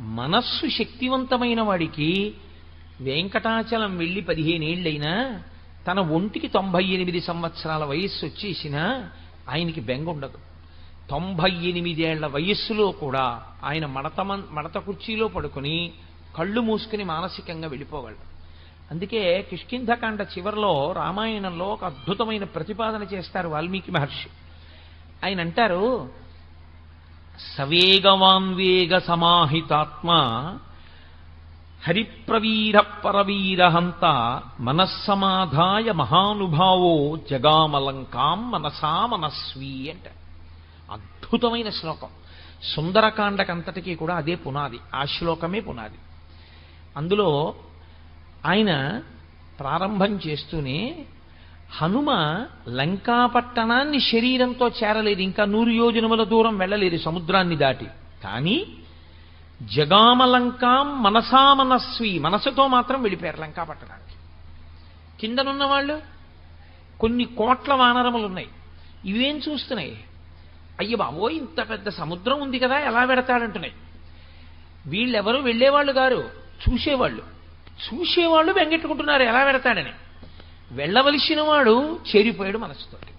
మనస్సు శక్తివంతమైన వాడికి వెంకటాచలం వెళ్ళి పదిహేనేళ్ళైనా తన ఒంటికి తొంభై ఎనిమిది సంవత్సరాల వయస్సు వచ్చేసినా ఆయనకి బెంగ ఉండదు. తొంభై ఎనిమిదేళ్ళ వయస్సులో కూడా ఆయన మడత మడత కుర్చీలో పడుకుని కళ్ళు మూసుకుని మానసికంగా వెళ్ళిపోగలడు అందుకే కిష్కింధకాండ చివరిలో రామాయణంలో ఒక అద్భుతమైన ప్రతిపాదన చేస్తారు వాల్మీకి మహర్షి. ఆయన అంటారు సవేగవాన్వేగ సమాహితాత్మ. హరిప్రవీర పరవీరహంత మనస్సమాధాయ మహానుభావో జగామలంకాం మనసా మనస్వీ అంట. అద్భుతమైన శ్లోకం. సుందరకాండకంతటికీ కూడా అదే పునాది. ఆ శ్లోకమే పునాది. అందులో ఆయన ప్రారంభం చేస్తూనే హనుమ లంకాపట్టణాన్ని శరీరంతో చేరలేదు. ఇంకా నూరు యోజనముల దూరం వెళ్ళలేదు సముద్రాన్ని దాటి. కానీ జగామలంకాం మనసామనస్వి మనసుతో మాత్రం వెళ్ళిపోయారు లంకాపట్టణానికి కిందనున్న వాళ్ళు కొన్ని కోట్ల వానరములు ఉన్నాయి ఇవేం చూస్తున్నాయి? అయ్య బాబో ఇంత పెద్ద సముద్రం ఉంది కదా ఎలా పెడతాడంటున్నాయి. వీళ్ళెవరు వెళ్ళేవాళ్ళు గారు చూసేవాళ్ళు. చూసేవాళ్ళు వెంగెట్టుకుంటున్నారు ఎలా పెడతాడని. వెళ్ళవలసిన వాడు చేరిపోయాడు మనసుతోటి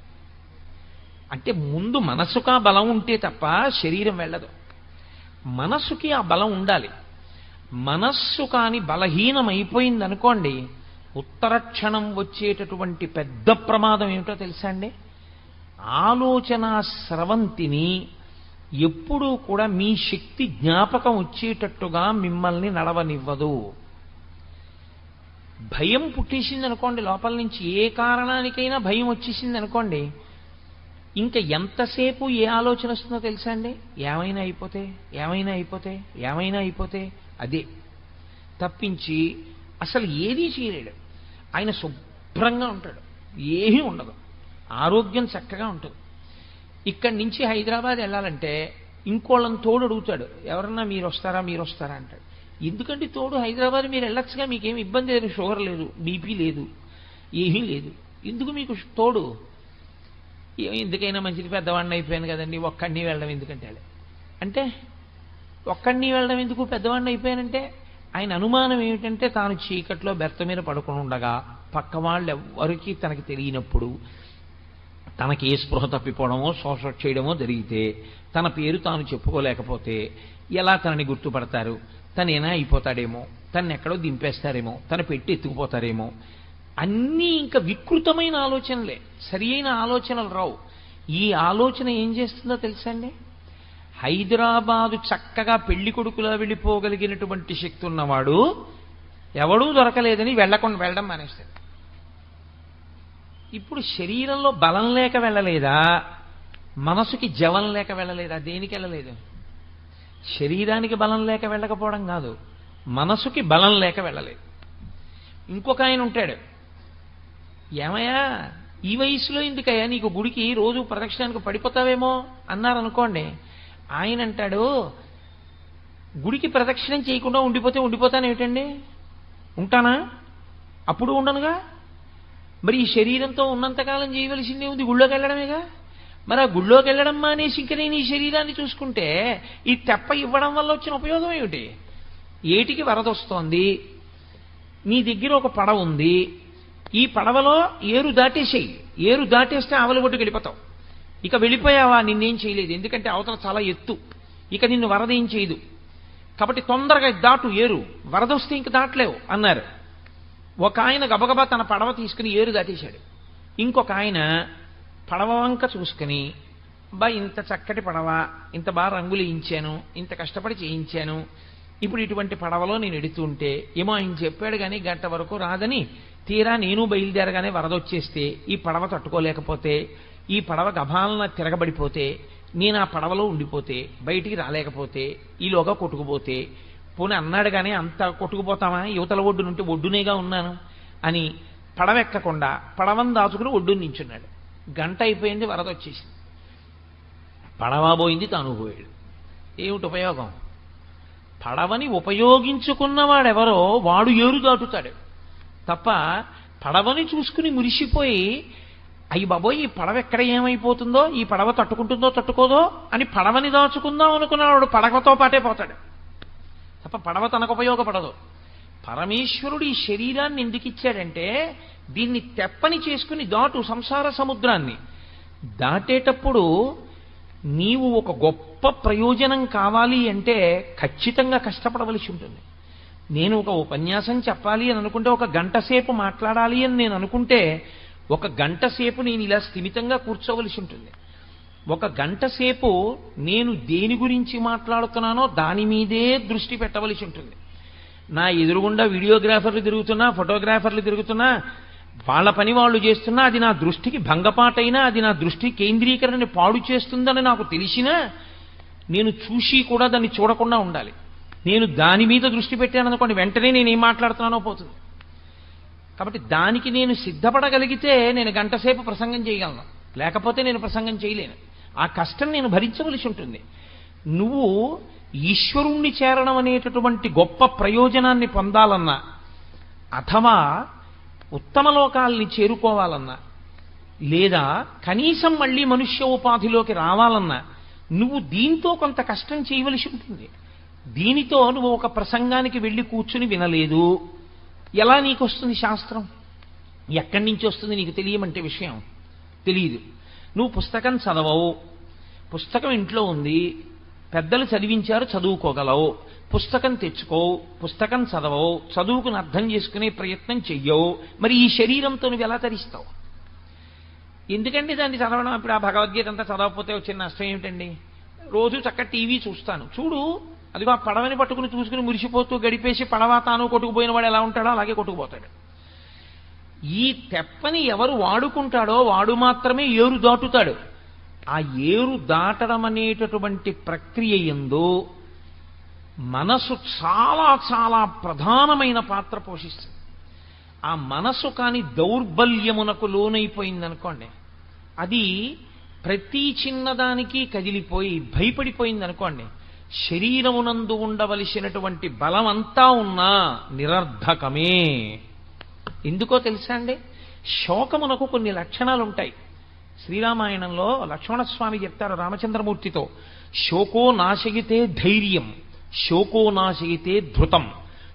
అంటే ముందు మనసుకా బలం ఉంటే తప్ప శరీరం వెళ్ళదు. మనస్సుకి ఆ బలం ఉండాలి. మనస్సు కాని బలహీనమైపోయింది అనుకోండి ఉత్తర క్షణం వచ్చేటటువంటి పెద్ద ప్రమాదం ఏమిటో తెలుసా అండి? ఆలోచన స్రవంతిని ఎప్పుడూ కూడా మీ శక్తి జ్ఞాపకం వచ్చేటట్టుగా మిమ్మల్ని నడవనివ్వదు. భయం పుట్టేసింది అనుకోండి లోపల నుంచి ఏ కారణానికైనా భయం వచ్చేసింది అనుకోండి ఇంకా ఎంతసేపు ఏ ఆలోచన వస్తుందో తెలుసా అండి? ఏమైనా అయిపోతే ఏమైనా అయిపోతే ఏమైనా అయిపోతే అదే. తప్పించి అసలు ఏదీ చేయలేడు. ఆయన శుభ్రంగా ఉంటాడు. ఏమీ ఉండదు. ఆరోగ్యం చక్కగా ఉంటుంది. ఇక్కడి నుంచి హైదరాబాద్ వెళ్ళాలంటే ఇంకోళ్ళని తోడు అడుగుతాడు. ఎవరన్నా మీరు వస్తారా మీరు వస్తారా అంటాడు. ఎందుకంటే తోడు హైదరాబాద్ మీరు వెళ్ళొచ్చుగా మీకేం ఇబ్బంది లేదు షుగర్ లేదు బీపీ లేదు ఏమీ లేదు. ఎందుకు మీకు తోడు? ఎందుకైనా మంచిది పెద్దవాడిని అయిపోయాను కదండి ఒక్కడిని వెళ్ళడం ఎందుకంటే అంటే ఒక్కడిని వెళ్ళడం ఎందుకు పెద్దవాడిని అయిపోయానంటే ఆయన అనుమానం ఏమిటంటే తాను చీకట్లో బెర్త మీద పడుకుని ఉండగా పక్క వాళ్ళు ఎవరికి తనకి తెలియనప్పుడు తనకి ఏ స్పృహ తప్పిపోవడమో శోష చేయడమో జరిగితే తన పేరు తాను చెప్పుకోలేకపోతే ఎలా తనని గుర్తుపడతారు? తను ఏనా అయిపోతాడేమో తను ఎక్కడో దింపేస్తారేమో తన పెట్టి ఎత్తుకుపోతారేమో. అన్నీ ఇంకా వికృతమైన ఆలోచనలే సరి అయిన ఆలోచనలు రావు. ఈ ఆలోచన ఏం చేస్తుందో తెలుసా అండి? హైదరాబాదు చక్కగా పెళ్ళి కొడుకులా వెళ్ళిపోగలిగినటువంటి శక్తి ఉన్నవాడు ఎవడూ దొరకలేదని వెళ్ళకుండా వెళ్ళడం మానేస్తాడు ఇప్పుడు శరీరంలో బలం లేక వెళ్ళలేదా? మనసుకి జవం లేక వెళ్ళలేదా? దేనికి వెళ్ళలేదు? శరీరానికి బలం లేక వెళ్ళకపోవడం కాదు. మనసుకి బలం లేక వెళ్ళలేదు. ఇంకొక ఆయన ఉంటాడు. ఏమయ్యా ఈ వయసులో ఎందుకయ్యా నీకు గుడికి రోజు ప్రదక్షిణానికి పడిపోతావేమో అన్నారనుకోండి. ఆయన అంటాడు గుడికి ప్రదక్షిణం చేయకుండా ఉండిపోతే ఉండిపోతాను ఏమిటండి ఉంటానా? అప్పుడు ఉండనుగా? మరి ఈ శరీరంతో ఉన్నంతకాలం చేయవలసిందే ఉంది గుళ్ళోకి వెళ్ళడమేగా? మరి ఆ గుళ్ళోకి వెళ్ళడం మానేసి ఇంక నేను ఈ శరీరాన్ని చూసుకుంటే ఈ తెప్ప ఇవ్వడం వల్ల వచ్చిన ఉపయోగం ఏమిటి? ఏటికి వరద వస్తోంది? నీ దగ్గర ఒక పడవ ఉంది. ఈ పడవలో ఏరు దాటేసేయి. ఏరు దాటేస్తే ఆవలి ఒడ్డుకు వెళ్ళిపోతావు. ఇక వెళ్ళిపోయావా? నిన్నేం చేయలేదు. ఎందుకంటే అవతల చాలా ఎత్తు. ఇక నిన్ను వరద ఏం చేయదు. కాబట్టి తొందరగా దాటు ఏరు. వరద వస్తే ఇంక దాటలేవు అన్నారు. ఒక ఆయన గబగబా తన పడవ తీసుకుని ఏరు దాటేశాడు. ఇంకొక ఆయన పడవ వంక చూసుకుని బా ఇంత చక్కటి పడవ ఇంత బాగా రంగులు ఇచ్చాను ఇంత కష్టపడి చేయించాను ఇప్పుడు ఇటువంటి పడవలో నేను ఎడుతుంటే ఏమో ఆయన చెప్పాడు కానీ గంట వరకు రాదని తీరా నేను బయలుదేరగానే వరదొచ్చేస్తే ఈ పడవ తట్టుకోలేకపోతే ఈ పడవ గభాలన తిరగబడిపోతే నేను ఆ పడవలో ఉండిపోతే బయటికి రాలేకపోతే ఈలోగా కొట్టుకుపోతే పోనీ అన్నాడు కానీ అంత కొట్టుకుపోతామా? యువతల ఒడ్డు నుండి ఒడ్డునేగా ఉన్నాను అని పడవెక్కకుండా పడవను దాచుకుని ఒడ్డు నించున్నాడు. గంట అయిపోయింది వరద వచ్చేసింది. పడవ పోయింది తాను పోయాడు ఏమిటి ఉపయోగం? పడవని ఉపయోగించుకున్నవాడెవరో వాడు ఏరు దాటుతాడు. తప్ప పడవని చూసుకుని మురిసిపోయి అయ్యి బాబోయ్ ఈ పడవ ఎక్కడ ఏమైపోతుందో ఈ పడవ తట్టుకుంటుందో తట్టుకోదో అని పడవని దాచుకుందాం అనుకున్నవాడు పడవతో పాటే పోతాడు. తప్ప పడవ తనకు ఉపయోగపడదు. పరమేశ్వరుడు ఈ శరీరాన్ని ఎందుకు ఇచ్చాడంటే దీన్ని తెప్పని చేసుకుని దాటు సంసార సముద్రాన్ని. దాటేటప్పుడు నీవు ఒక గొప్ప ప్రయోజనం కావాలి అంటే ఖచ్చితంగా కష్టపడవలసి ఉంటుంది. నేను ఒక ఉపన్యాసం చెప్పాలి అని అనుకుంటే ఒక గంట సేపు మాట్లాడాలి అని నేను అనుకుంటే ఒక గంట సేపు నేను ఇలా స్థిమితంగా కూర్చోవలసి ఉంటుంది. ఒక గంట సేపు నేను దేని గురించి మాట్లాడుతున్నానో దాని మీదే దృష్టి పెట్టవలసి ఉంటుంది. నా ఎదురుగుండా వీడియోగ్రాఫర్లు తిరుగుతున్నా ఫోటోగ్రాఫర్లు తిరుగుతున్నా వాళ్ళ పని వాళ్ళు చేస్తున్నా అది నా దృష్టికి భంగపాటైనా అది నా దృష్టి కేంద్రీకరణని పాడు చేస్తుందని నాకు తెలిసినా నేను చూసి కూడా దాన్ని చూడకుండా ఉండాలి. నేను దాని మీద దృష్టి పెట్టాననుకోండి వెంటనే నేను ఏం మాట్లాడుతున్నానో పోతుంది. కాబట్టి దానికి నేను సిద్ధపడగలిగితే నేను గంటసేపు ప్రసంగం చేయగలను. లేకపోతే నేను ప్రసంగం చేయలేను. ఆ కష్టం నేను భరించవలసి ఉంటుంది. నువ్వు ఈశ్వరుణ్ణి చేరడం అనేటటువంటి గొప్ప ప్రయోజనాన్ని పొందాలన్నా అథవా ఉత్తమ లోకాల్ని చేరుకోవాలన్నా లేదా కనీసం మళ్ళీ మనుష్య ఉపాధిలోకి రావాలన్నా నువ్వు దీంతో కొంత కష్టం చేయవలసి ఉంటుంది. దీనితో నువ్వు ఒక ప్రసంగానికి వెళ్ళి కూర్చుని వినలేదు. ఎలా నీకు వస్తుంది శాస్త్రం? ఎక్కడి నుంచి వస్తుంది నీకు తెలియమంటే విషయం? తెలియదు నువ్వు పుస్తకం చదవవు. పుస్తకం ఇంట్లో ఉంది. పెద్దలు చదివించారు చదువుకోగలవు. పుస్తకం తెచ్చుకో పుస్తకం చదవవు. చదువుకుని అర్థం చేసుకునే ప్రయత్నం చెయ్యవు. మరి ఈ శరీరంతో నువ్వు ఎలా తరిస్తావు? ఎందుకండి దాన్ని చదవడం? ఇప్పుడు ఆ భగవద్గీత అంతా చదవకపోతే వచ్చిన నష్టం ఏమిటండి? రోజు చక్క టీవీ చూస్తాను. చూడు అదిగో ఆ పడవని పట్టుకుని చూసుకుని మురిసిపోతూ గడిపేసి పడవ తాను కొట్టుకుపోయిన వాడు ఎలా ఉంటాడో అలాగే కొట్టుకుపోతాడు. ఈ తెప్పని ఎవరు వాడుకుంటాడో వాడు మాత్రమే ఏరు దాటుతాడు ఆ ఏరు దాటడం అనేటటువంటి ప్రక్రియ ఎందో మనసు చాలా చాలా ప్రధానమైన పాత్ర పోషిస్తుంది. ఆ మనసు కాని దౌర్బల్యమునకు లోనైపోయిందనుకోండి అది ప్రతి చిన్నదానికి కదిలిపోయి భయపడిపోయింది అనుకోండి శరీరమునందు ఉండవలసినటువంటి బలమంతా ఉన్నా నిరర్ధకమే. ఎందుకో తెలుసా అండి? శోకమునకు కొన్ని లక్షణాలు ఉంటాయి శ్రీరామాయణంలో లక్ష్మణస్వామి చెప్తారు రామచంద్రమూర్తితో శోకో నాశయితే ధైర్యం శోకో నాశయితే ధృతం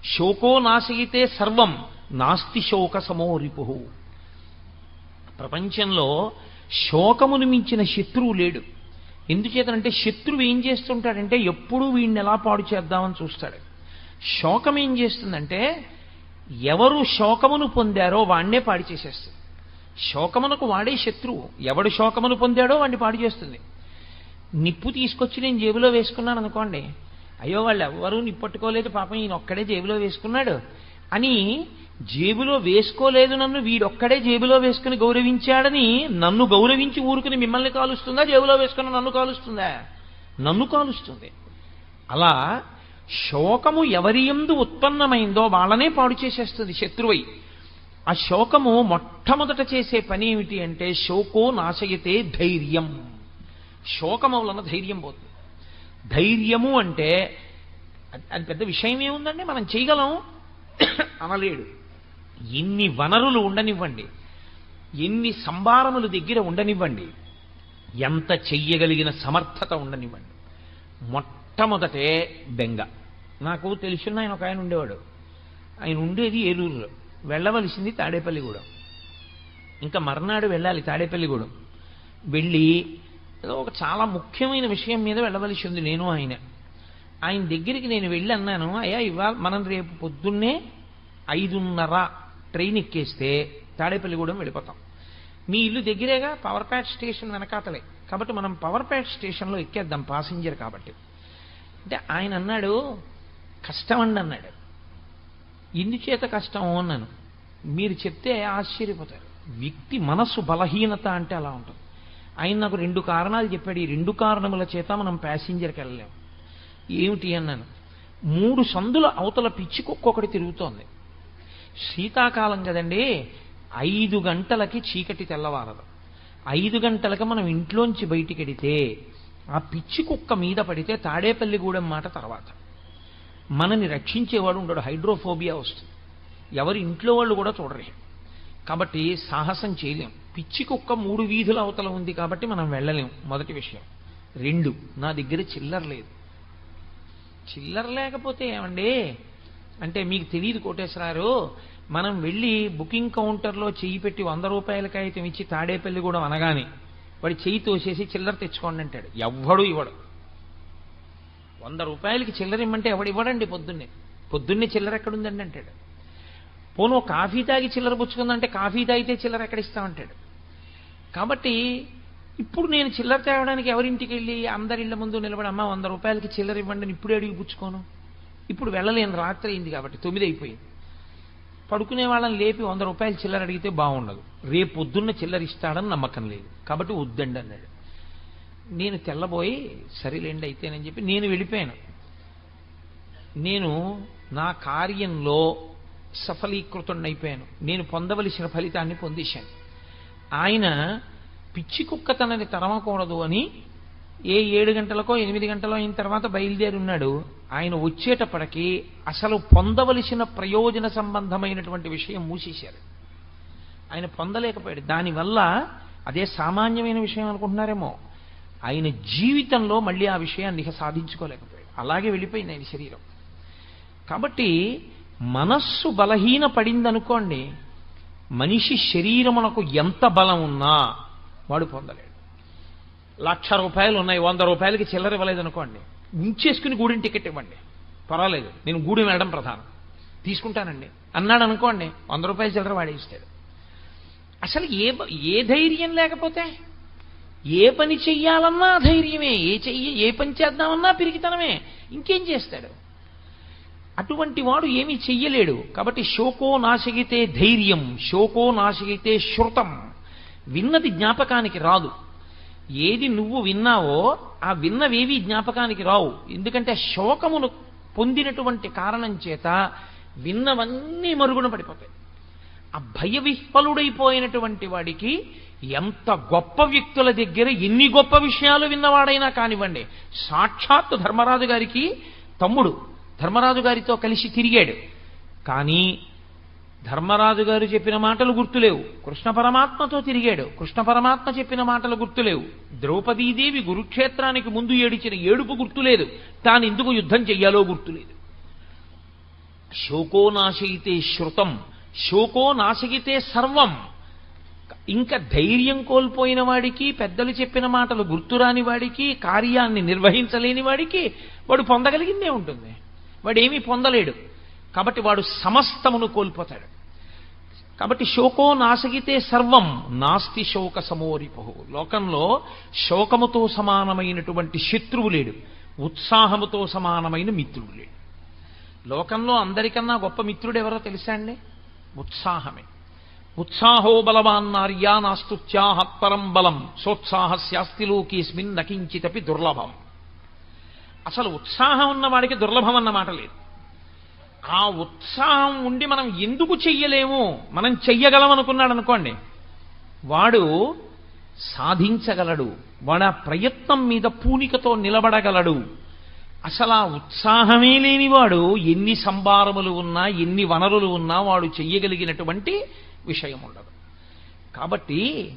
శోకో నాశయితే సర్వం నాస్తి శోక సమోరిపు ప్రపంచంలో శోకమును మించిన శత్రువు లేడు. ఎందుచేతనంటే శత్రువు ఏం చేస్తుంటాడంటే ఎప్పుడూ వీడిని ఎలా పాడు చేద్దామని చూస్తాడు. శోకం ఏం చేస్తుందంటే ఎవరు శోకమును పొందారో వాణ్ణే పాడి చేసేస్తుంది. శోకమునకు వాడే శత్రువు. ఎవడు శోకమును పొందాడో వాడిని పాడు చేస్తుంది. నిప్పు తీసుకొచ్చి నేను జేబులో వేసుకున్నాను అనుకోండి. అయ్యో వాళ్ళు ఎవరూ నిప్పట్టుకోలేదు పాపం ఈయన ఒక్కడే జేబులో వేసుకున్నాడు అని జేబులో వేసుకోలేదు నన్ను వీడొక్కడే జేబులో వేసుకుని గౌరవించాడని నన్ను గౌరవించి ఊరుకుని మిమ్మల్ని కాలుస్తుందా? జేబులో వేసుకుని నన్ను కాలుస్తుందా? నన్ను కాలుస్తుంది. అలా శోకము ఎవరి ఎందు ఉత్పన్నమైందో వాళ్ళనే పాడు చేసేస్తుంది శత్రువై. ఆ శోకము మొట్టమొదట చేసే పని ఏమిటి అంటే శోకో నాశయతే ధైర్యం. శోకము వలన ధైర్యం పోతుంది. ధైర్యము అంటే అది- పెద్ద విషయం ఏముందండి? మనం చేయగలం? అనలేడు. ఎన్ని వనరులు ఉండనివ్వండి ఎన్ని సంభారములు దగ్గర ఉండనివ్వండి ఎంత చెయ్యగలిగిన సమర్థత ఉండనివ్వండి. మొట్టమొదటే బెంగ. నాకు తెలిసిన ఆయన ఒక ఆయన ఉండేవాడు. ఆయన ఉండేది ఏలూరులో. వెళ్ళవలసింది తాడేపల్లిగూడెం. ఇంకా మర్నాడు వెళ్ళాలి తాడేపల్లిగూడెం. వెళ్ళి ఏదో ఒక చాలా ముఖ్యమైన విషయం మీద వెళ్ళవలసి ఉంది నేను ఆయన. ఆయన దగ్గరికి నేను వెళ్ళి అన్నాను అయ్యా ఇవాళ మనం రేపు పొద్దున్నే ఐదున్నర ట్రైన్ ఎక్కేస్తే తాడేపల్లిగూడెం వెళ్ళిపోతాం. మీ ఇల్లు దగ్గరేగా పవర్ ప్యాట్ స్టేషన్ వెనకాతలే. కాబట్టి మనం పవర్ ప్యాట్ స్టేషన్లో ఎక్కేద్దాం పాసింజర్ కాబట్టి. అంటే ఆయన అన్నాడు కష్టం అండి అన్నాడు. ఇందుచేత కష్టం అన్నాను. మీరు చెప్తే ఆశ్చర్యపోతారు. వ్యక్తి మనస్సు బలహీనత అంటే అలా ఉంటుంది. ఆయన నాకు రెండు కారణాలు చెప్పాడు. ఈ రెండు కారణముల చేత మనం ప్యాసింజర్కి వెళ్ళలేము ఏమిటి అన్నాను. మూడు సందుల అవతల పిచ్చి కుక్క ఒకటి తిరుగుతోంది. శీతాకాలం కదండి. ఐదు గంటలకి చీకటి తెల్లవారదు. ఐదు గంటలకి మనం ఇంట్లోంచి బయటికెడితే ఆ పిచ్చి కుక్క మీద పడితే తాడేపల్లిగూడెం మాట తర్వాత. మనని రక్షించేవాడు ఉండడు. హైడ్రోఫోబియా వస్తుంది. ఎవరి ఇంట్లో వాళ్ళు కూడా చూడరు. కాబట్టి సాహసం చేయలేం. పిచ్చి కుక్క మూడు వీధుల అవతల ఉంది కాబట్టి మనం వెళ్ళలేం. మొదటి విషయం. రెండు నా దగ్గర చిల్లర లేదు. చిల్లర లేకపోతే ఏమండి? అంటే మీకు తెలియదు కోటేశ్వరారు మనం వెళ్ళి బుకింగ్ కౌంటర్లో చెయ్యి పెట్టి వంద రూపాయల కాగితం ఇచ్చి తాడేపల్లి కూడా అనగానే వాడి చెయ్యి తోసేసి చిల్లర తెచ్చుకోండి అంటాడు. ఎవ్వడు ఇవ్వడు. వంద రూపాయలకి చిల్లరిమ్మంటే ఎవడు ఇవ్వడండి పొద్దున్నే. పొద్దున్నే చిల్లర ఎక్కడుందండి అంటాడు. పోను కాఫీ తాగి చిల్లర పుచ్చుకుందంటే కాఫీ తాగితే చిల్లర ఎక్కడ ఇస్తామంటాడు కాబట్టి ఇప్పుడు నేను చిల్లర తేవడానికి ఎవరింటికి వెళ్ళి అందరి ఇళ్ళ ముందు నిలబడి అమ్మ వంద రూపాయలకి చిల్లర ఇవ్వండి ఇప్పుడే అడిగి పుచ్చుకోను. ఇప్పుడు వెళ్ళలేను రాత్రి అయింది కాబట్టి తొమ్మిది అయిపోయింది పడుకునే వాళ్ళని లేపి వంద రూపాయలు చిల్లర అడిగితే బాగుండదు. రేపు పొద్దున్న చిల్లర ఇస్తాడని నమ్మకం లేదు. కాబట్టి వద్దండి అన్నాడు. నేను తెల్లబోయి సరిలేండి అయితేనని చెప్పి నేను వెళ్ళిపోయాను. నేను నా కార్యంలో సఫలీకృతుడైపోయాను నేను పొందవలసిన ఫలితాన్ని పొందేశాను. ఆయన పిచ్చి కుక్క తనని తరమకూడదు అని ఏ ఏడు గంటలకో ఎనిమిది గంటలో అయిన తర్వాత బయలుదేరి ఉన్నాడు. ఆయన వచ్చేటప్పటికి అసలు పొందవలసిన ప్రయోజన సంబంధమైనటువంటి విషయం మూసేశారు. ఆయన పొందలేకపోయాడు. దానివల్ల అదే సామాన్యమైన విషయం అనుకుంటున్నారేమో. ఆయన జీవితంలో మళ్ళీ ఆ విషయాన్ని సాధించుకోలేకపోయాడు. అలాగే వెళ్ళిపోయింది ఆయన శరీరం. కాబట్టి మనస్సు బలహీన పడిందనుకోండి మనిషి శరీరమునకు ఎంత బలం ఉన్నా వాడు పొందలేడు. లక్ష రూపాయలు ఉన్నాయి వంద రూపాయలకి చిల్లర ఇవ్వలేదు అనుకోండి ఉంచేసుకుని గూడెం టికెట్ ఇవ్వండి. పర్వాలేదు నేను గూడెం వెళ్ళడం ప్రధానం. తీసుకుంటానండి. అన్నాడు అనుకోండి వంద రూపాయల చిల్లర వాడేస్తాడు. అసలు ఏ ఏ ధైర్యం లేకపోతే ఏ పని చెయ్యాలన్నా ధైర్యమే ఏ చెయ్యి ఏ పని చేద్దామన్నా పిరికితనమే. ఇంకేం చేస్తాడు? అటువంటి వాడు ఏమీ చెయ్యలేడు. కాబట్టి శోకో నాశగితే ధైర్యం శోకో నాశగితే శృతం. విన్నది జ్ఞాపకానికి రాదు. ఏది నువ్వు విన్నావో ఆ విన్నవేవి జ్ఞాపకానికి రావు. ఎందుకంటే శోకమును పొందినటువంటి కారణం చేత విన్నవన్నీ మరుగున పడిపోతాయి. ఆ భయ విహ్వలుడైపోయినటువంటి వాడికి ఎంత గొప్ప వ్యక్తుల దగ్గర ఎన్ని గొప్ప విషయాలు విన్నవాడైనా కానివ్వండి. సాక్షాత్తు ధర్మరాజు గారికి తమ్ముడు. ధర్మరాజు గారితో కలిసి తిరిగాడు. కానీ ధర్మరాజు గారు చెప్పిన మాటలు గుర్తులేవు. కృష్ణ పరమాత్మతో తిరిగాడు. కృష్ణ పరమాత్మ చెప్పిన మాటలు గుర్తులేవు. ద్రౌపదీదేవి గురుక్షేత్రానికి ముందు ఏడిచిన ఏడుపు గుర్తులేదు. తాను ఎందుకు యుద్ధం చెయ్యాలో గుర్తులేదు. శోకో నాశయితే శృతం. శోకో నాశయితే సర్వం. ఇంకా ధైర్యం కోల్పోయిన వాడికి పెద్దలు చెప్పిన మాటలు గుర్తురాని వాడికి కార్యాన్ని నిర్వహించలేని వాడికి వాడు పొందగలిగిందే ఉంటుంది. వాడు ఏమీ పొందలేడు. కాబట్టి వాడు సమస్తమును కోల్పోతాడు. కాబట్టి శోకో నాశగితే సర్వం నాస్తి శోక సమోరిపహు లోకంలో శోకముతో సమానమైనటువంటి శత్రువు లేడు. ఉత్సాహముతో సమానమైన మిత్రుడు లేడు. లోకంలో అందరికన్నా గొప్ప మిత్రుడు ఎవరో తెలుసా అండి? ఉత్సాహమే. ఉత్సాహో బలవాన్నార్యా నాస్తుత్యాహత్పరం బలం. సోత్సాహస్యాస్తి లోకేస్మిన్ నకించితపి దుర్లభం. అసలు ఉత్సాహం ఉన్నవాడికి దుర్లభం అన్నమాట లేదు. ఆ ఉత్సాహం ఉండి మనం ఎందుకు చెయ్యలేము? మనం చెయ్యగలం అనుకున్నాడు అనుకోండి వాడు సాధించగలడు. వాడు ఆ ప్రయత్నం మీద పూనికతో నిలబడగలడు. అసలు ఆ ఉత్సాహమే లేనివాడు ఎన్ని సంభారములు ఉన్నా ఎన్ని వనరులు ఉన్నా వాడు చెయ్యగలిగినటువంటి విషయం ఉండదు కాబట్టి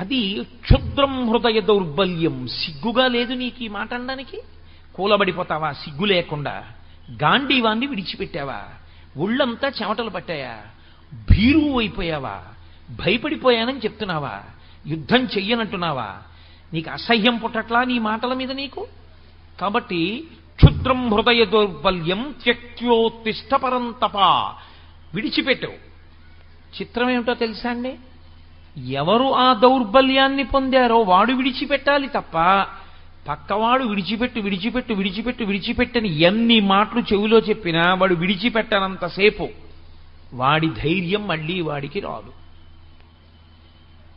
అది క్షుద్రం హృదయ దౌర్బల్యం. సిగ్గుగా లేదు నీకు ఈ మాట అనడానికి? కూలబడిపోతావా? సిగ్గు లేకుండా గాంధీవాన్ని విడిచిపెట్టావా? ఒళ్ళంతా చెమటలు పట్టాయా? భీరువు అయిపోయావా? భయపడిపోయానని చెప్తున్నావా? యుద్ధం చెయ్యనంటున్నావా? నీకు అసహ్యం పుట్టట్లా నీ మాటల మీద నీకు? కాబట్టి క్షుద్రం హృదయ దౌర్బల్యం త్యక్త్యోత్తిష్ట పరంతప విడిచిపెట్టావు చిత్రం ఏమిటో తెలుసా అండి? ఎవరు ఆ దౌర్బల్యాన్ని పొందారో వాడు విడిచిపెట్టాలి తప్ప పక్కవాడు విడిచిపెట్టు విడిచిపెట్టు విడిచిపెట్టు విడిచిపెట్టని ఎన్ని మాటలు చెవిలో చెప్పినా వాడు విడిచిపెట్టనంతసేపు వాడి ధైర్యం మళ్ళీ వాడికి రాదు.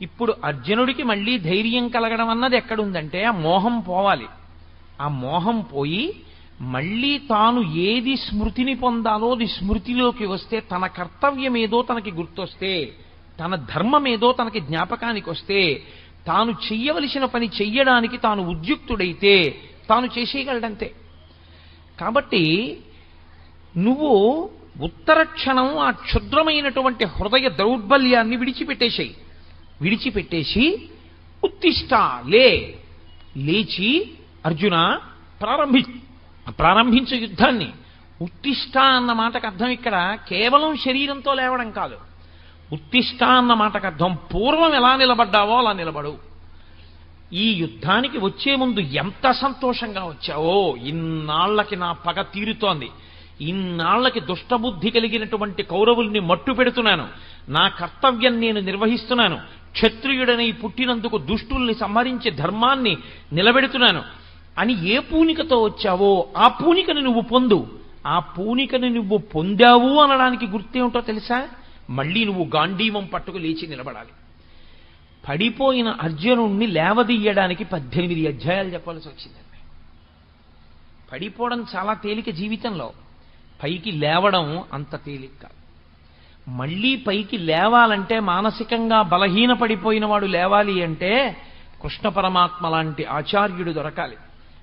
ఇప్పుడు అర్జునుడికి మళ్ళీ ధైర్యం కలగడం అన్నది ఎక్కడుందంటే ఆ మోహం పోవాలి. ఆ మోహం పోయి మళ్ళీ తాను ఏది స్మృతిని పొందాలో అది స్మృతిలోకి వస్తే తన కర్తవ్యం ఏదో తనకి గుర్తొస్తే తన ధర్మం ఏదో తనకి జ్ఞాపకానికి వస్తే తాను చెయ్యవలసిన పని చెయ్యడానికి తాను ఉద్యుక్తుడైతే తాను చేసేయగలడంతే. కాబట్టి నువ్వు ఉత్తర క్షణం ఆ క్షుద్రమైనటువంటి హృదయ దౌర్బల్యాన్ని విడిచిపెట్టేసేయి. విడిచిపెట్టేసి ఉత్తిష్ట లే లేచి అర్జున ప్రారంభి ప్రారంభించు యుద్ధాన్ని. ఉత్తిష్ట అన్న మాటకు అర్థం ఇక్కడ కేవలం శరీరంతో లేవడం కాదు. ఉత్తిష్ట అన్న మాటకు అర్థం పూర్వం ఎలా నిలబడ్డావో అలా నిలబడు. ఈ యుద్ధానికి వచ్చే ముందు ఎంత సంతోషంగా వచ్చావో ఇన్నాళ్ళకి నా పగ తీరుతోంది. ఇన్నాళ్ళకి దుష్టబుద్ధి కలిగినటువంటి కౌరవుల్ని మట్టు పెడుతున్నాను. నా కర్తవ్యం నేను నిర్వహిస్తున్నాను. క్షత్రియుడనై పుట్టినందుకు దుష్టుల్ని సంహరించి ధర్మాన్ని నిలబెడుతున్నాను. అని ఏ పూనికతో వచ్చావో ఆ పూనికను నువ్వు పొందు. ఆ పూనికను నువ్వు పొందావు అనడానికి గుర్తేమిటో తెలుసా? మళ్ళీ నువ్వు గాంధీవం పట్టుకు లేచి నిలబడాలి. పడిపోయిన అర్జునుణ్ణి లేవదీయడానికి పద్దెనిమిది అధ్యాయాలు చెప్పాల్సి వచ్చిందండి పడిపోవడం చాలా తేలిక జీవితంలో. పైకి లేవడం అంత తేలిక కాదు. మళ్ళీ పైకి లేవాలంటే మానసికంగా బలహీన పడిపోయిన వాడు లేవాలి అంటే కృష్ణ పరమాత్మ లాంటి ఆచార్యుడు దొరకాలి.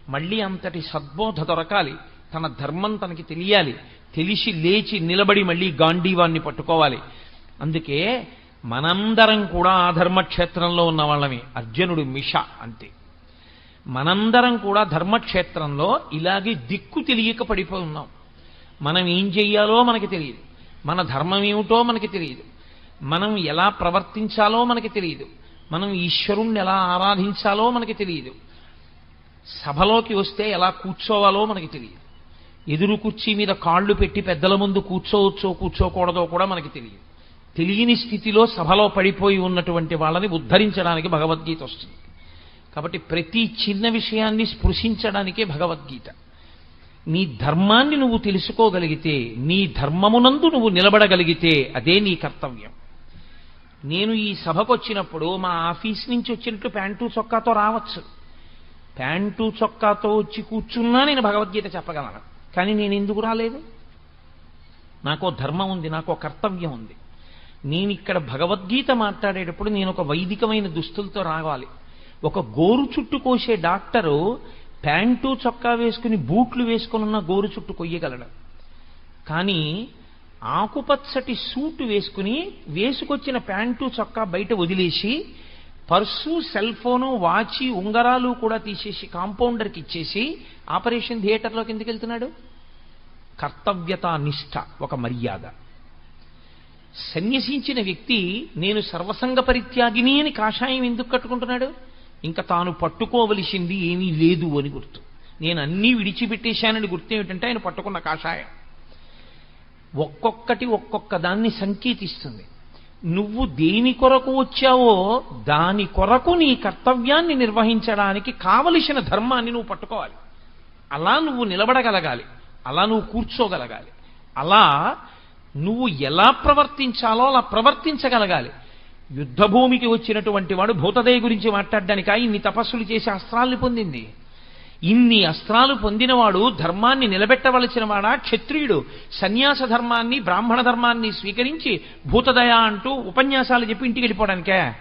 మళ్ళీ అంతటి సద్బోధ దొరకాలి. తన ధర్మం తనకి తెలియాలి. తెలిసి లేచి నిలబడి మళ్ళీ గాంధీవాన్ని పట్టుకోవాలి. అందుకే మనందరం కూడా ఆ ధర్మక్షేత్రంలో ఉన్న వాళ్ళమే. అర్జునుడు మిష అంతే. మనందరం కూడా ధర్మక్షేత్రంలో ఇలాగే దిక్కు తెలియక పడిపోయి ఉన్నాం మనం ఏం చెయ్యాలో మనకి తెలియదు. మన ధర్మం ఏమిటో మనకి తెలియదు. మనం ఎలా ప్రవర్తించాలో మనకి తెలియదు. మనం ఈశ్వరుణ్ణి ఎలా ఆరాధించాలో మనకి తెలియదు. సభలోకి వస్తే ఎలా కూర్చోవాలో మనకి తెలియదు. ఎదురు కుర్చీ మీద కాళ్ళు పెట్టి పెద్దల ముందు కూర్చోవచ్చో కూర్చోకూడదో కూడా మనకి తెలియదు. తెలియని స్థితిలో సభలో పడిపోయి ఉన్నటువంటి వాళ్ళని ఉద్ధరించడానికి భగవద్గీత వస్తుంది. కాబట్టి ప్రతి చిన్న విషయాన్ని స్పృశించడానికే భగవద్గీత. నీ ధర్మాన్ని నువ్వు తెలుసుకోగలిగితే నీ ధర్మమునందు నువ్వు నిలబడగలిగితే అదే నీ కర్తవ్యం. నేను ఈ సభకు వచ్చినప్పుడు మా ఆఫీస్ నుంచి వచ్చినట్టు ప్యాంటు చొక్కాతో రావచ్చు. ప్యాంటు చొక్కాతో వచ్చి కూర్చున్నా నేను భగవద్గీత చెప్పగలను. కానీ నేను ఎందుకు రాలేదు? నాకో ధర్మం ఉంది నాకో కర్తవ్యం ఉంది. నేను ఇక్కడ భగవద్గీత మాట్లాడేటప్పుడు నేను ఒక వైదికమైన దుస్తులతో రావాలి. ఒక గోరు చుట్టు కోసే డాక్టరు ప్యాంటు చొక్కా వేసుకుని బూట్లు వేసుకుని ఉన్న గోరు చుట్టు కొయ్యగలడు. కానీ ఆకుపచ్చటి సూటు వేసుకుని వేసుకొచ్చిన ప్యాంటు చొక్కా బయట వదిలేసి పర్సు సెల్ ఫోను వాచి ఉంగరాలు కూడా తీసేసి కాంపౌండర్కి ఇచ్చేసి ఆపరేషన్ థియేటర్లోకి ఎందుకు వెళ్తున్నాడు కర్తవ్యత నిష్ఠ ఒక మర్యాద. సన్యసించిన వ్యక్తి నేను సర్వసంగ పరిత్యాగిని అని కాషాయం ఎందుకు కట్టుకుంటున్నాడు? ఇంకా తాను పట్టుకోవలసింది ఏమీ లేదు అని గుర్తు. నేను అన్నీ విడిచిపెట్టేశానని గుర్తు ఏమిటంటే ఆయన పట్టుకున్న కాషాయం. ఒక్కొక్కటి ఒక్కొక్క దాన్ని సంకేతిస్తుంది. నువ్వు దేని కొరకు వచ్చావో దాని కొరకు నీ కర్తవ్యాన్ని నిర్వహించడానికి కావలసిన ధర్మాన్ని నువ్వు పట్టుకోవాలి. అలా నువ్వు నిలబడగలగాలి. అలా నువ్వు కూర్చోగలగాలి. అలా నువ్వు ఎలా ప్రవర్తించాలో అలా ప్రవర్తించగలగాలి. యుద్ధభూమికి వచ్చినటువంటి వాడు భూతదయ గురించి మాట్లాడడానిక ఇన్ని తపస్సులు చేసి అస్త్రాల్ని పొందింది. ఇన్ని అస్త్రాలు పొందినవాడు ధర్మాన్ని నిలబెట్టవలసిన వాడా క్షత్రియుడు సన్యాస ధర్మాన్ని బ్రాహ్మణ ధర్మాన్ని స్వీకరించి భూతదయ అంటూ ఉపన్యాసాలు చెప్పి ఇంటికి వెళ్ళిపోవడానికే?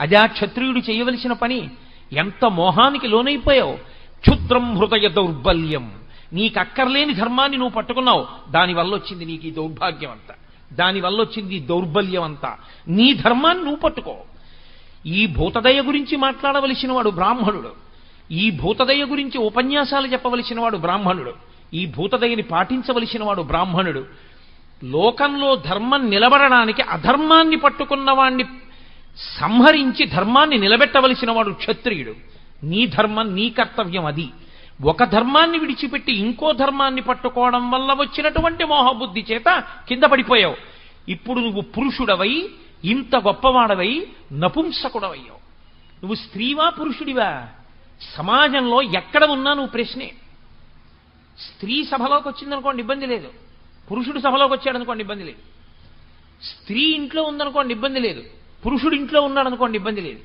అదా క్షత్రియుడు చేయవలసిన పని? ఎంత మోహానికి లోనైపోయావు? క్షుద్రం హృదయ దౌర్బల్యం. నీకు అక్కర్లేని ధర్మాన్ని నువ్వు పట్టుకున్నావు. దానివల్ల వచ్చింది నీకు ఈ దౌర్భాగ్యం అంతా. దానివల్ల వచ్చింది దౌర్బల్యం అంతా. నీ ధర్మాన్ని నువ్వు పట్టుకో. ఈ భూతదయ గురించి మాట్లాడవలసిన వాడు బ్రాహ్మణుడు. ఈ భూతదయ గురించి ఉపన్యాసాలు చెప్పవలసిన వాడు బ్రాహ్మణుడు. ఈ భూతదయని పాటించవలసిన వాడు బ్రాహ్మణుడు. లోకంలో ధర్మం నిలబడడానికి అధర్మాన్ని పట్టుకున్న వాణ్ణి సంహరించి ధర్మాన్ని నిలబెట్టవలసిన వాడు క్షత్రియుడు. నీ ధర్మం నీ కర్తవ్యం అది. ఒక ధర్మాన్ని విడిచిపెట్టి ఇంకో ధర్మాన్ని పట్టుకోవడం వల్ల వచ్చినటువంటి మోహబుద్ధి చేత కింద పడిపోయావు. ఇప్పుడు నువ్వు పురుషుడవై ఇంత గొప్పవాడవై నపుంసకుడవయ్యావు. నువ్వు స్త్రీవా పురుషుడివా? సమాజంలో ఎక్కడ ఉన్నా నువ్వు ప్రశ్నే. స్త్రీ సభలోకి వచ్చిందనుకోండి ఇబ్బంది లేదు. పురుషుడు సభలోకి వచ్చాడనుకోండి ఇబ్బంది లేదు. స్త్రీ ఇంట్లో ఉందనుకోండి ఇబ్బంది లేదు. పురుషుడు ఇంట్లో ఉన్నాడనుకోండి ఇబ్బంది లేదు.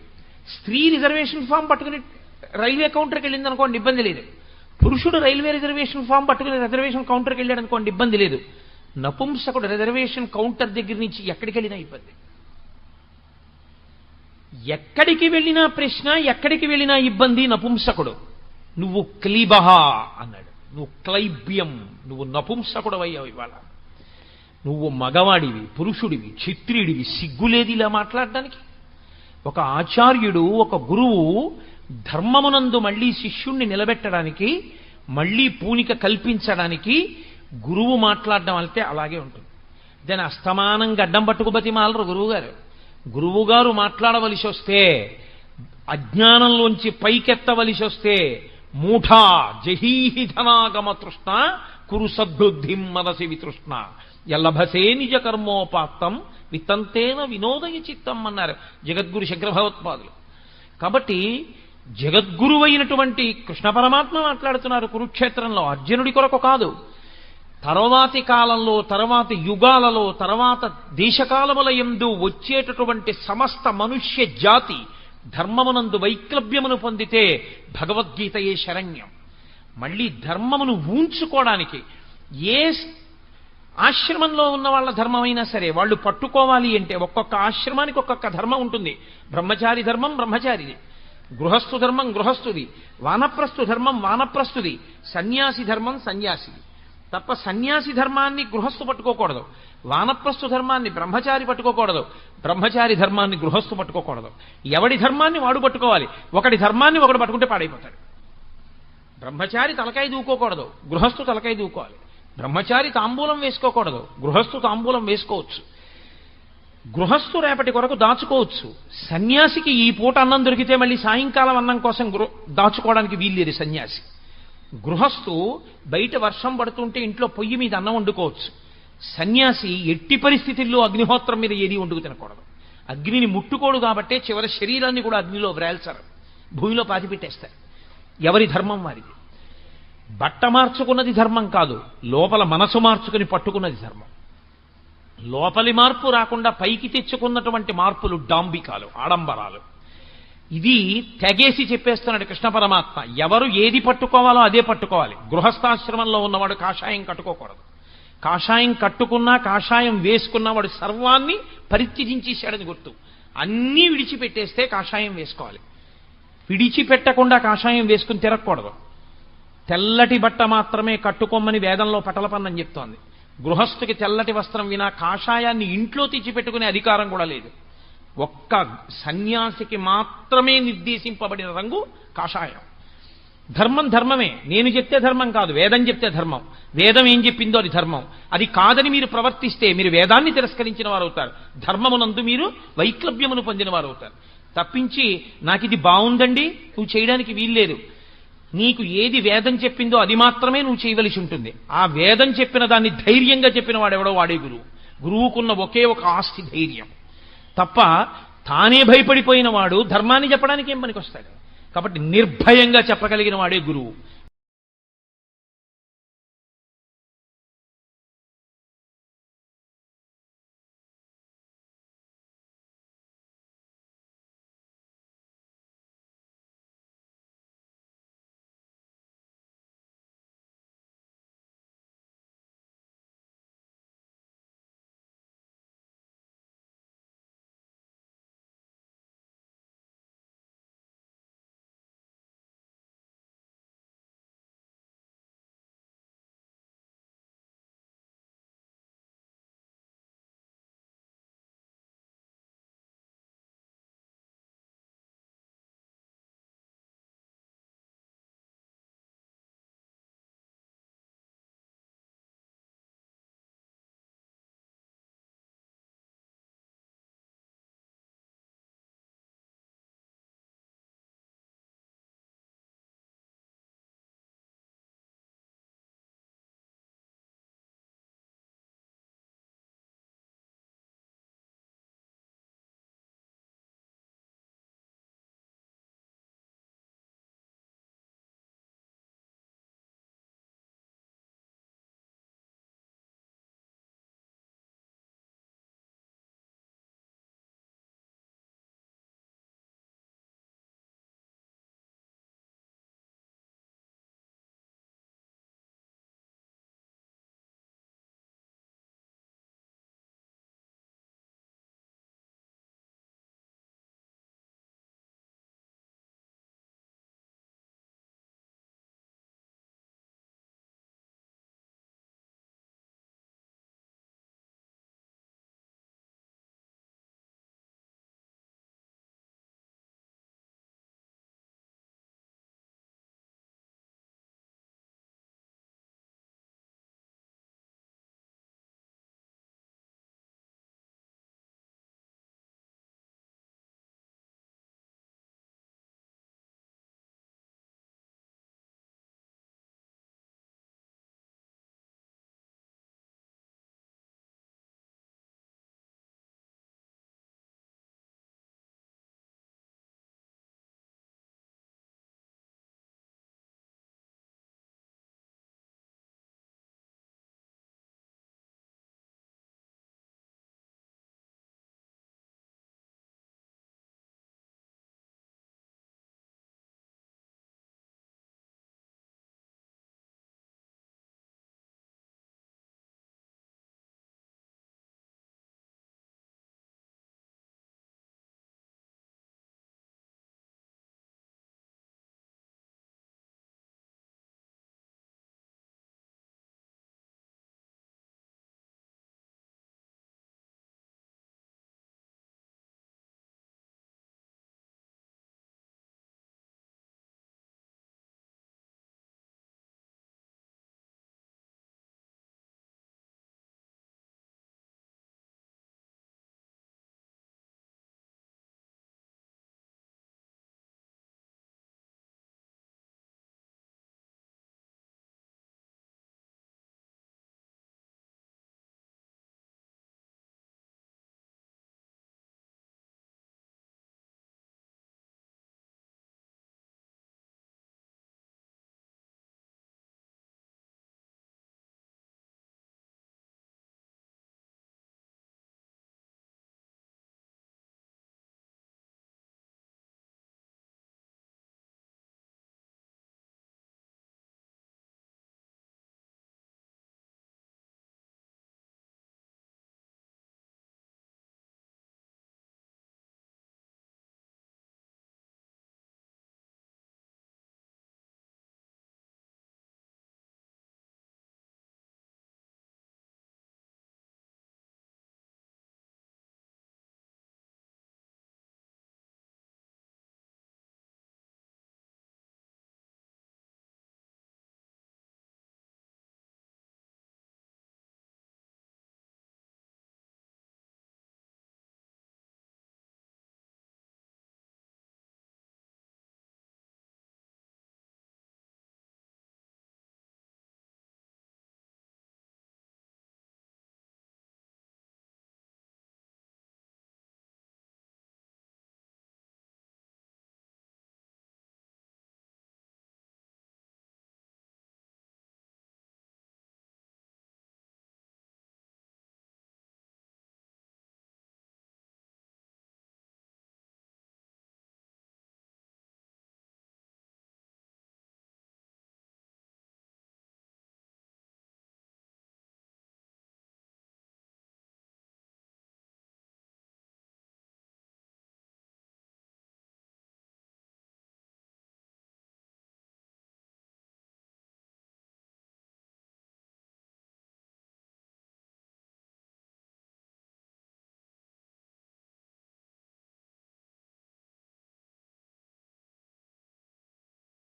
స్త్రీ రిజర్వేషన్ ఫామ్ పట్టుకుని రైల్వే కౌంటర్కి వెళ్ళిందనుకోండి ఇబ్బంది లేదు. పురుషుడు రైల్వే రిజర్వేషన్ ఫామ్ పట్టుకుని రిజర్వేషన్ కౌంటర్కి వెళ్ళాడనుకోండి ఇబ్బంది లేదు. నపుంసకుడు రిజర్వేషన్ కౌంటర్ దగ్గర నుంచి ఎక్కడికి వెళ్ళినా ఇబ్బంది. ఎక్కడికి వెళ్ళినా ప్రశ్న ఎక్కడికి వెళ్ళినా ఇబ్బంది నపుంసకుడు. నువ్వు క్లీబహ అన్నాడు. నువ్వు క్లైబ్యం నువ్వు నపుంసకుడు అయ్యావు ఇవాళ. నువ్వు మగవాడివి పురుషుడివి క్షత్రియుడివి సిగ్గులేది ఇలా మాట్లాడడానికి? ఒక ఆచార్యుడు ఒక గురువు ధర్మమునందు మళ్ళీ శిష్యుణ్ణి నిలబెట్టడానికి మళ్ళీ పూనిక కల్పించడానికి గురువు మాట్లాడడం అంటే అలాగే ఉంటుంది. దాని అస్తమానం గడ్డం పట్టుకు బతిమాలరు గురువుగారు. గురువుగారు మాట్లాడవలసి వస్తే అజ్ఞానంలోంచి పైకెత్తవలసి వస్తే మూఢా జహీహి ధనాగమ తృష్ణ కురు సద్బుద్ధిం మనసి వితృష్ణ. ఎల్లభసే నిజ కర్మోపాత్తం వితంతేన వినోదయ చిత్తం అన్నారు జగద్గురు శంకరభగవత్పాదులు కాబట్టి జగద్గురువైనటువంటి కృష్ణ పరమాత్మ మాట్లాడుతున్నారు కురుక్షేత్రంలో అర్జునుడి కొరకు కాదు. తర్వాతి కాలంలో తర్వాతి యుగాలలో తర్వాత దేశకాలముల ఎందు వచ్చేటటువంటి సమస్త మనుష్య జాతి ధర్మమునందు వైక్లభ్యమును పొందితే భగవద్గీతయే శరణ్యం. మళ్ళీ ధర్మమును ఊంచుకోవడానికి ఏ ఆశ్రమంలో ఉన్న వాళ్ళ ధర్మమైనా సరే వాళ్ళు పట్టుకోవాలి అంటే ఒక్కొక్క ఆశ్రమానికి ఒక్కొక్క ధర్మం ఉంటుంది. బ్రహ్మచారి ధర్మం బ్రహ్మచారిది గృహస్థు ధర్మం గృహస్థుది. వానప్రస్థు ధర్మం వానప్రస్థుది. సన్యాసి ధర్మం సన్యాసిది. తప్ప సన్యాసి ధర్మాన్ని గృహస్థు పట్టుకోకూడదు. వానప్రస్థు ధర్మాన్ని బ్రహ్మచారి పట్టుకోకూడదు. బ్రహ్మచారి ధర్మాన్ని గృహస్థు పట్టుకోకూడదు. ఎవడి ధర్మాన్ని వాడు పట్టుకోవాలి? ఒకటి ధర్మాన్ని ఒకడు పట్టుకుంటే పాడైపోతాడు. బ్రహ్మచారి తలకాయ దూకోకూడదు. గృహస్థు తలకాయ దూకోవాలి. బ్రహ్మచారి తాంబూలం వేసుకోకూడదు. గృహస్థు తాంబూలం వేసుకోవచ్చు. గృహస్థు రేపటి కొరకు దాచుకోవచ్చు. సన్యాసికి ఈ పూట అన్నం దొరికితే మళ్ళీ సాయంకాలం అన్నం కోసం దాచుకోవడానికి వీల్లేదు సన్యాసి. గృహస్థు బయట వర్షం పడుతుంటే ఇంట్లో పొయ్యి మీద అన్నం వండుకోవచ్చు. సన్యాసి ఎట్టి పరిస్థితుల్లో అగ్నిహోత్రం మీద ఏది వండుకు తినకూడదు. అగ్నిని ముట్టుకోడు కాబట్టే చివరి శరీరాన్ని కూడా అగ్నిలో వ్రేల్చరు. భూమిలో పాతిపెట్టేస్తారు ఎవరి ధర్మం వారిది? బట్ట మార్చుకున్నది ధర్మం కాదు. లోపల మనసు మార్చుకుని పట్టుకున్నది ధర్మం. లోపలి మార్పు రాకుండా పైకి తెచ్చుకున్నటువంటి మార్పులు డాంబికాలు ఆడంబరాలు. ఇది తెగేసి చెప్పేస్తున్నాడు కృష్ణ పరమాత్మ. ఎవరు ఏది పట్టుకోవాలో అదే పట్టుకోవాలి. గృహస్థాశ్రమంలో ఉన్నవాడు కాషాయం కట్టుకోకూడదు. కాషాయం కట్టుకున్నా కాషాయం వేసుకున్నవాడు సర్వాన్ని పరిత్యజించేశాడని గుర్తు. అన్నీ విడిచిపెట్టేస్తే కాషాయం వేసుకోవాలి. విడిచిపెట్టకుండా కాషాయం వేసుకుని తిరగకూడదు. తెల్లటి బట్ట మాత్రమే కట్టుకోమని వేదంలో పటలపన్నం చెప్తోంది. గృహస్థుకి తెల్లటి వస్త్రం వినా కాషాయాన్ని ఇంట్లో తెచ్చిపెట్టుకునే అధికారం కూడా లేదు. ఒక్క సన్యాసికి మాత్రమే నిర్దేశింపబడిన రంగు కాషాయం. ధర్మం ధర్మమే. నేను చెప్తే ధర్మం కాదు. వేదం చెప్తే ధర్మం. వేదం ఏం చెప్పిందో అది ధర్మం. అది కాదని మీరు ప్రవర్తిస్తే మీరు వేదాన్ని తిరస్కరించిన వారు అవుతారు ధర్మమునందు మీరు వైక్లభ్యమును పొందిన వారు అవుతారు తప్పించి నాకు ఇది బాగుందండి నువ్వు చేయడానికి వీల్లేదు. నీకు ఏది వేదం చెప్పిందో అది మాత్రమే నువ్వు చేయవలసి ఉంటుంది. ఆ వేదం చెప్పిన దాన్ని ధైర్యంగా చెప్పిన వాడెవడో వాడే గురువు. గురువుకున్న ఒకే ఒక ఆస్తి ధైర్యం. తప్ప తానే భయపడిపోయిన వాడు ధర్మాన్ని చెప్పడానికి ఏం పనికొస్తాడు? కాబట్టి నిర్భయంగా చెప్పగలిగిన వాడే గురువు.